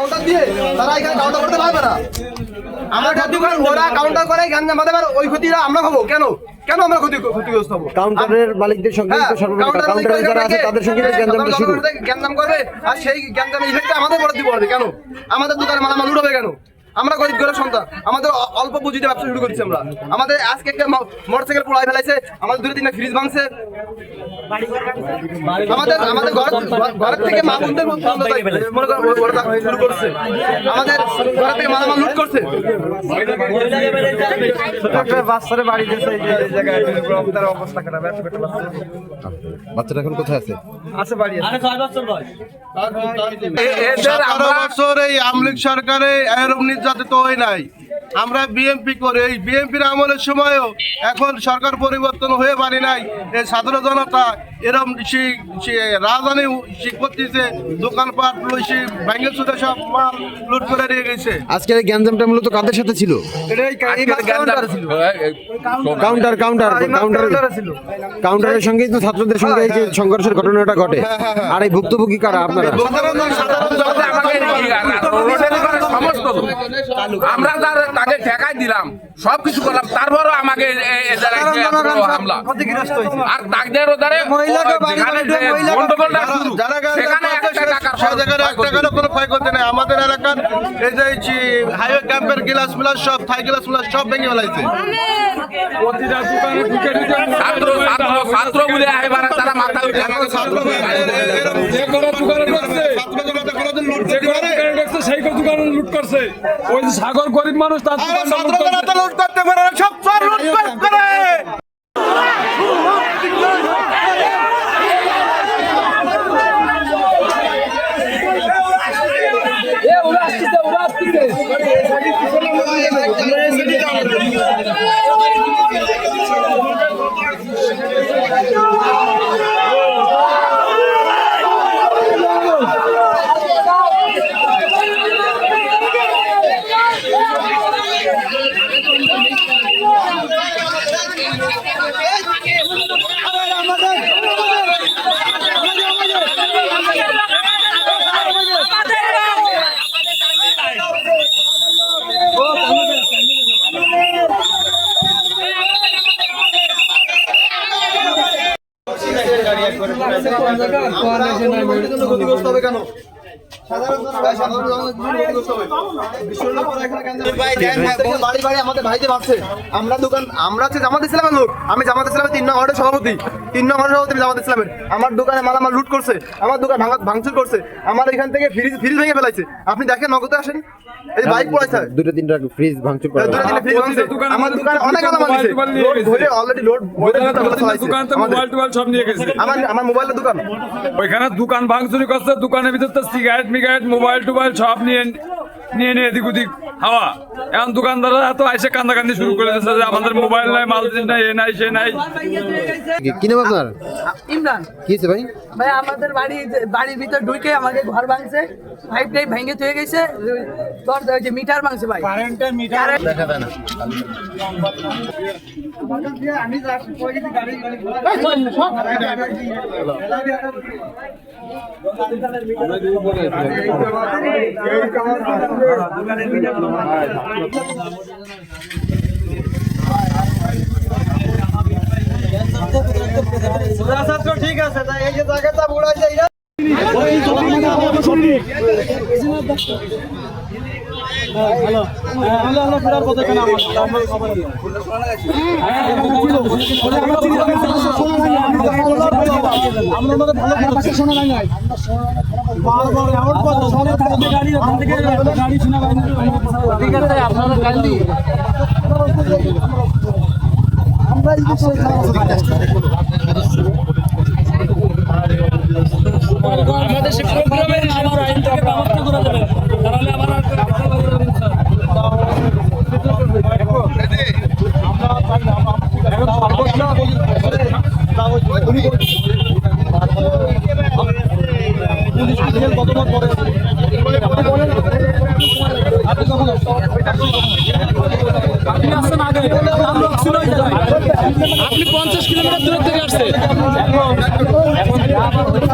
Counter দিয়ে তারা এখানে কাউন্টার করতে পারবে না। আমরা ক্ষতি করে ওরা কাউন্টার করে ওই ক্ষতিটা আমরা হব কেন? কেন আমরা ক্ষতি ক্ষতিগ্রস্ত হব? কাউন্টারের মালিকদের সঙ্গে হ্যাঁ, কাউন্টারে যারা আছে তাদের সঙ্গে গ্যাঞ্জাম করবে আর সেই গ্যাঞ্জাম ইফেক্টটা আমাদের পরে দিব হবে কেন? আমাদের দোকানে মালামাল উড়বে কেন? আমরা গরিব ঘরের সন্তান। আমাদের অল্প পুঁজিতে ব্যবসা শুরু করছি আমরা। আমাদের আজকে একটা মোটরসাইকেল পোড়াই ফেলাইছে। আমাদের দূরে তিনটা ফ্রিজ ভাঙছে। আমাদের আমাদের ঘর ঘরের থেকে মা বোনদের মধ্যে মনে করো শুরু করছে। আমাদের ঘর থেকে মালামাল লুট করছে। বাচ্চারা বাড়ি দিয়েছে এই জায়গায় অবস্থা খারাপ ব্যবসা করতে পারছে না। বাচ্চাটা এখন কোথায় আছে? আছে বাড়ি আছে। সতেরো এই আমলিক সরকারে এরকম নির্যাতিত হয় নাই। আমরা বিএমপি করে। এই বিএমপির আমলের সময়ও এখন সরকার পরিবর্তন হয়ে পারি নাই। এই সাধারণ জনতা সে রাজধানী করতেছে দোকানপাট ব্যাঙ্গেল সুদে সব মাল লুট করে নিয়ে গেছে। আজকের এই গ্যাঞ্জামটা মূলত কাদের সাথে ছিল? কাউন্টারে ছিল। কাউন্টার কাউন্টার কাউন্টার ছিল। কাউন্টারের সঙ্গেই তো ছাত্রদের সঙ্গে এই যে সংঘর্ষের ঘটনাটা ঘটে। আর এই ভুক্তভোগী কারা আপনারা? আমরা যার তাকে ঠেকাই দিলাম সব কিছু করলাম তারপরও আমাকে হামলা। আর তাকদের ওদারে গন্ডগোলটা সেখানে আমাদের এলাকার এই যে হাইওয়ে ক্যাম্পের গ্লাস মিলাস সব থাই গ্লাস মিলাস সব ভেঙে ফেলাইছে। ছাত্র ছাত্র ছাত্র বলে এবার তারা মাথা উঠে ছাত্র যে কোনো দোকানে যে কোনো দোকানে ঢুকছে সেই কোনো দোকানে লুট করছে। ওই সাগর গরিব মানুষ তার লুট করতে পারে সব লুট করে ক্ষতিগ্রস্ত হবে কেন আমরা দোকান মালামাল লুট করছে আমার দোকান ভাঙা ভাঙচুর করছে আমার এখান থেকে ফ্রিজ ফ্রিজ ভেঙে ফেলাইছে আপনি দেখেন নগদে আসেন এই বাইক পড়াইছে দুটো তিনটা ফ্রিজ ভাঙচুর করা দুটো তিনটে ফ্রিজ ভাঙছে আমার দোকানে অনেক নিয়ে লোড গেছে। অলরেডি লোড দোকান তো মোবাইল টোবাইল সব নিয়ে গেছে আমার আমার মোবাইলের দোকান ওইখানে দোকান ভাঙচুরি করছে, দোকানের ভিতর তো মিগারেট মোবাইল টোবাইল সব নিয়ে নিয়ে এদিক ওদিক। হাওয়া এখন দোকানদাররা এত আইসে কান্দাকান্দি শুরু করে দিচ্ছে যে আমাদের মোবাইল নাই মাল দিন নাই এ নাই সে নাই কি নাম আপনার ইমরান কি হয়েছে ভাই ভাই আমাদের বাড়ি বাড়ির ভিতর ঢুকে আমাদের ঘর ভাঙছে পাইপ টাইপ ভেঙে থয়ে গেছে দরজা ওই যে মিটার ভাঙছে ভাই কারেন্টের মিটার ঠিক আছে তাই এই যে জায়গাটা বুড়াইছে এটা আমাদের সে প্রোগ্রামের আমার আইন থেকে ব্যবস্থা করে দেবেন তাহলে আমার আমরা Yeah.